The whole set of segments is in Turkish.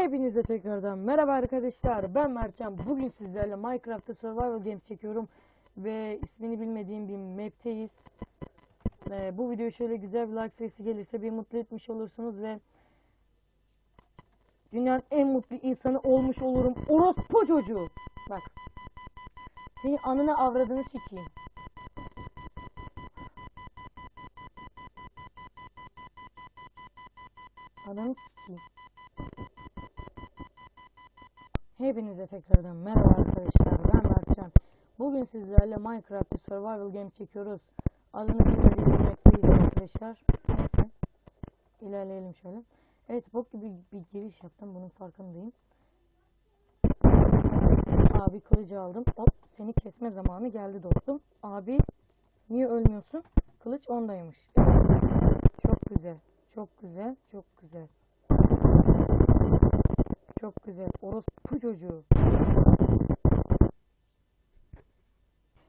Hepinize tekrardan merhaba arkadaşlar. Ben Mertcan. Bugün sizlerle Minecraft'ta Survival Games çekiyorum ve ismini bilmediğim bir map'teyiz. Ee, bu video şöyle güzel bir like sayısı gelirse bir mutlu etmiş olursunuz ve dünyanın en mutlu insanı olmuş olurum. Orospu çocuğu. Bak. Senin anını avradını sikeyim. Ananı sikeyim. Hepinize tekrardan merhaba arkadaşlar. Ben Berkcan. Bugün sizlerle Minecraft'ta Survival Games çekiyoruz. Adını bilmediğim map'teyiz arkadaşlar. Neyse. İlerleyelim şöyle. Evet bok gibi bir giriş yaptım. Bunun farkındayım. Abi kılıcı aldım. Hop seni kesme zamanı geldi dostum. Abi niye ölmüyorsun? Kılıç ondaymış. Çok güzel. Çok güzel. Çok güzel. Çok güzel. Orospu çocuğu.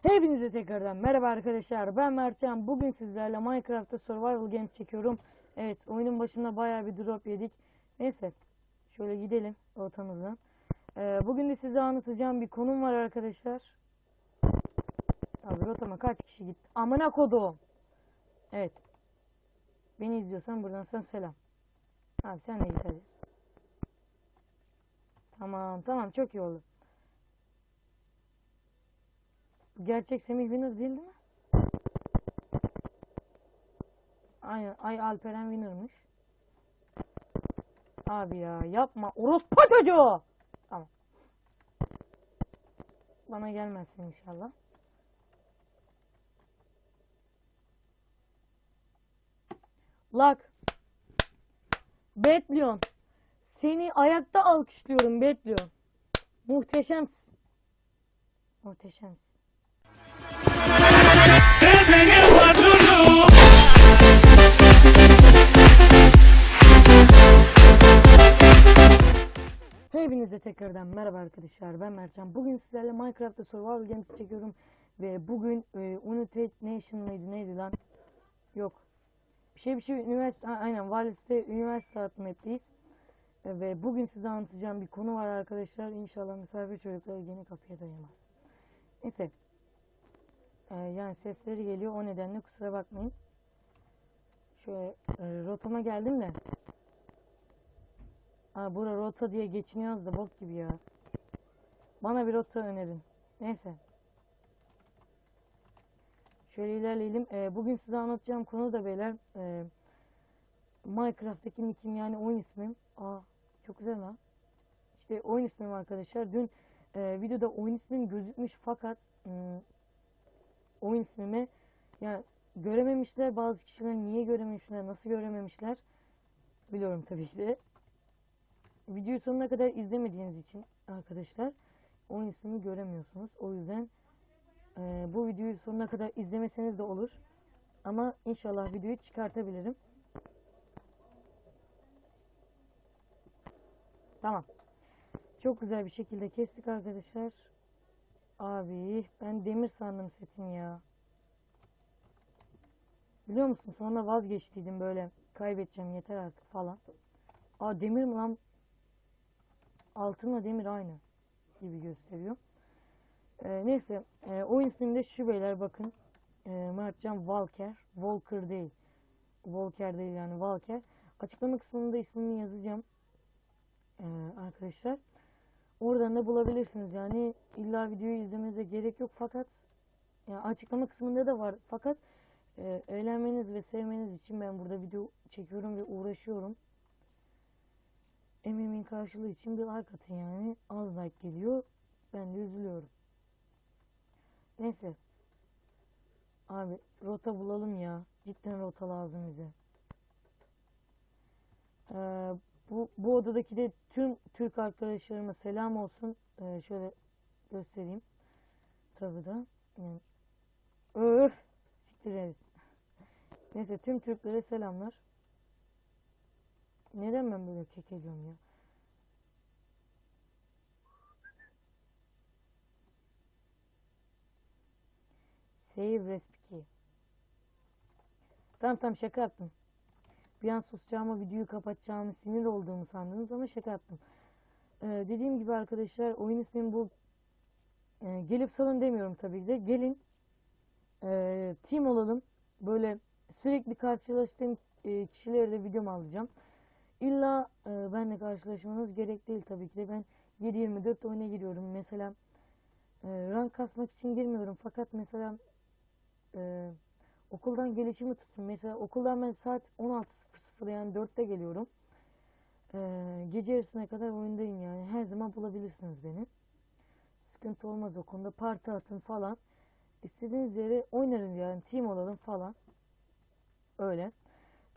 Hepinize tekrardan merhaba arkadaşlar. Ben Mertcan. Bugün sizlerle Minecraft'ta Survival Games çekiyorum. Evet, oyunun başında bayağı bir drop yedik. Neyse, şöyle gidelim rotamızdan. Ee, bugün de size anlatacağım bir konum var arkadaşlar. Abi rotama kaç kişi gitti? Amına kodum. Evet. Beni izliyorsan buradan sana selam. Abi sen de git hadi. Tamam tamam çok iyi oldu. Gerçek Semih Winner değil değil mi? Aynen Ay Alperen Winner'mış. Abi ya yapma. Orospu çocuğu. Tamam. Bana gelmezsin inşallah. Lak. Betlion. Seni ayakta alkışlıyorum Betlion. Muhteşemsin. Muhteşemsin. Hepinize tekrardan merhaba arkadaşlar ben Mertcan. Bugün sizlerle Minecraft'ta Survival Games çekiyorum ve bugün e, United Nation mıydı neydi lan? Yok. Bir şey bir şey üniversite aynen Valis'te üniversite adlı map'teyiz. Ve bugün size anlatacağım bir konu var arkadaşlar. İnşallah misafir çocukları yeni kapıya dayamaz. Neyse. E, yani sesleri geliyor o nedenle kusura bakmayın. Şöyle e, rotama geldim de. Aa bura rota diye geçiniyoruz da bok gibi ya. Bana bir rota önerin. Neyse. Şöyle ilerleyelim. Ee, bugün size anlatacağım konu da beyler. ee, Minecraft'taki nickim yani oyun ismim. Aa çok güzel lan. İşte oyun ismim arkadaşlar. Dün ee, videoda oyun ismim gözükmüş fakat hmm, oyun ismimi yani görememişler. Bazı kişiler niye görememişler, nasıl görememişler biliyorum tabii ki de. Videoyu sonuna kadar izlemediğiniz için arkadaşlar oyun ismini göremiyorsunuz. O yüzden e, bu videoyu sonuna kadar izlemeseniz de olur. Ama inşallah videoyu çıkartabilirim. Tamam. Çok güzel bir şekilde kestik arkadaşlar. Abi ben demir sandım setin ya. Biliyor musun sonra vazgeçtiydim böyle kaybedeceğim yeter artık falan. Aa demir mi lan? Altınla demir aynı gibi gösteriyor. Ee, neyse e, oyun isminde şu beyler bakın. E, Mertcan Walker. Walker değil. Walker değil yani Walker. Açıklama kısmında ismini yazacağım. Ee, arkadaşlar. Oradan da bulabilirsiniz. Yani illa videoyu izlemenize gerek yok fakat yani açıklama kısmında da var. Fakat e, eğlenmeniz ve sevmeniz için ben burada video çekiyorum ve uğraşıyorum emeğimin karşılığı için bir like atın yani. Az like geliyor. Ben de üzülüyorum. Neyse. Abi rota bulalım ya. Cidden rota lazım bize. Ee, bu, bu odadaki de tüm Türk arkadaşlarıma selam olsun. Ee, şöyle göstereyim. Tabi da. Yani, öf. Siktir et. Neyse tüm Türklere selamlar. Neden ben böyle kek ediyorum ya? Save recipe. Tamam tamam şaka yaptım. Bir an susacağımı, videoyu kapatacağımı, sinir olduğumu sandınız ama şaka yaptım. Ee, dediğim gibi arkadaşlar oyun ismim bu. Ee, gelip salın demiyorum tabii ki de. Gelin ee, team olalım. Böyle sürekli karşılaştığım e, kişileri de videoma alacağım. İlla e, benle karşılaşmanız gerek değil tabii ki de. Ben 7-24 oyuna giriyorum. Mesela e, rank kasmak için girmiyorum. Fakat mesela e, okuldan gelişimi tutun. Mesela okuldan ben saat 16.00 yani 4'te geliyorum. E, gece yarısına kadar oyundayım yani. Her zaman bulabilirsiniz beni. Sıkıntı olmaz o konuda. Parti atın falan. İstediğiniz yere oynarız yani. Team olalım falan. Öyle.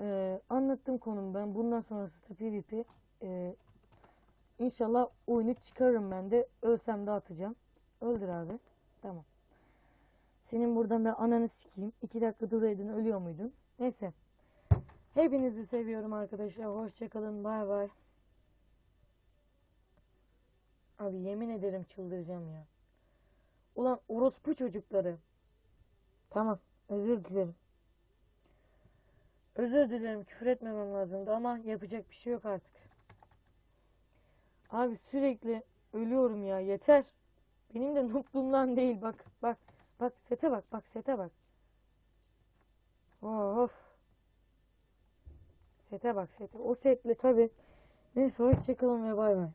E, anlattım konum ben. Bundan sonrası da PvP. E, İnşallah oyunu çıkarırım ben de. Ölsem de atacağım. Öldür abi. Tamam. Senin buradan ben ananı sikeyim. İki dakika duraydın ölüyor muydun? Neyse. Hepinizi seviyorum arkadaşlar. Hoşçakalın. Bay bay. Abi yemin ederim çıldıracağım ya. Ulan orospu çocukları. Tamam. Özür dilerim. Özür dilerim. Küfür etmemem lazımdı ama yapacak bir şey yok artık. Abi sürekli ölüyorum ya yeter. Benim de noobluğumdan değil bak bak bak sete bak bak sete bak. Of. Sete bak sete. O setle tabi. Neyse hoşçakalın ve bay bay.